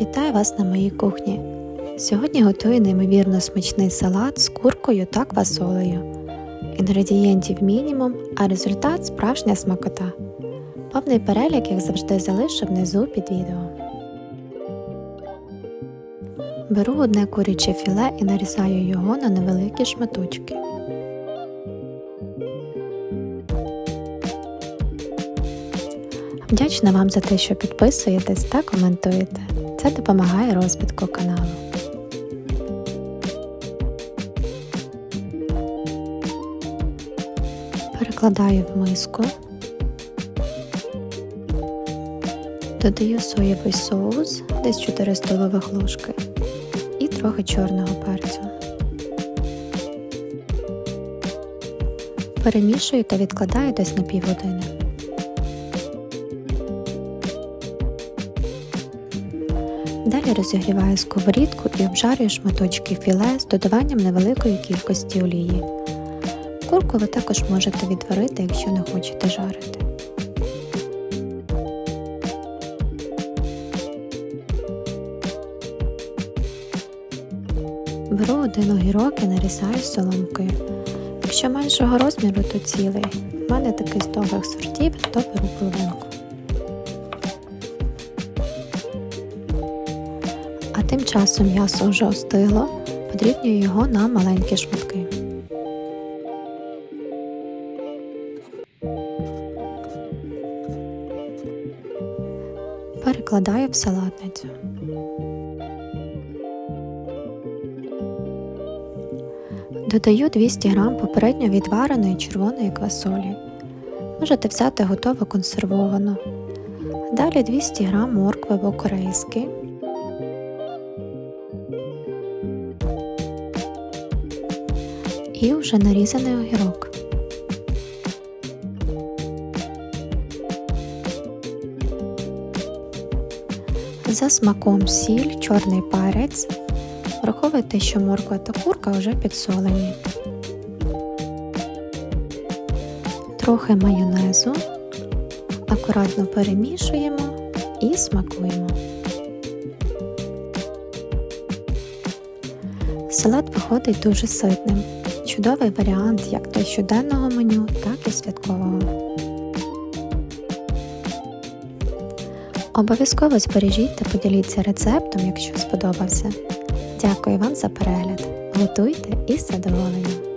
Вітаю вас на моїй кухні. Сьогодні готую неймовірно смачний салат з куркою та квасолею. Інгредієнтів мінімум, а результат справжня смакота. Повний перелік, як завжди, залишу внизу під відео. Беру одне куряче філе і нарізаю його на невеликі шматочки. Вдячна вам за те, що підписуєтесь та коментуєте. Це допомагає розвитку каналу. Перекладаю в миску, додаю соєвий соус, десь 4 столових ложки, і трохи чорного перцю. Перемішую та відкладаю десь на півгодини. Далі розігріваю сковорідку і обжарюю шматочки філе з додаванням невеликої кількості олії. Курку ви також можете відварити, якщо не хочете жарити. Беру один огірок і нарізаю соломкою. Якщо меншого розміру, то цілий. У мене такий з довгих сортів, то беру половинку. А тим часом м'ясо вже остило, подрібнюю його на маленькі шматки. Перекладаю в салатницю. Додаю 200 г попередньо відвареної червоної квасолі. Можете взяти готову консервовану. Далі 200 г моркви по-корейськи. І вже нарізаний огірок. За смаком сіль, чорний перець. Враховуйте, що морква та курка вже підсолені. Трохи майонезу. Акуратно перемішуємо і смакуємо. Салат виходить дуже ситним. Чудовий варіант як для щоденного меню, так і святкового. Обов'язково збережіть та поділіться рецептом, якщо сподобався. Дякую вам за перегляд. Готуйте із задоволенням!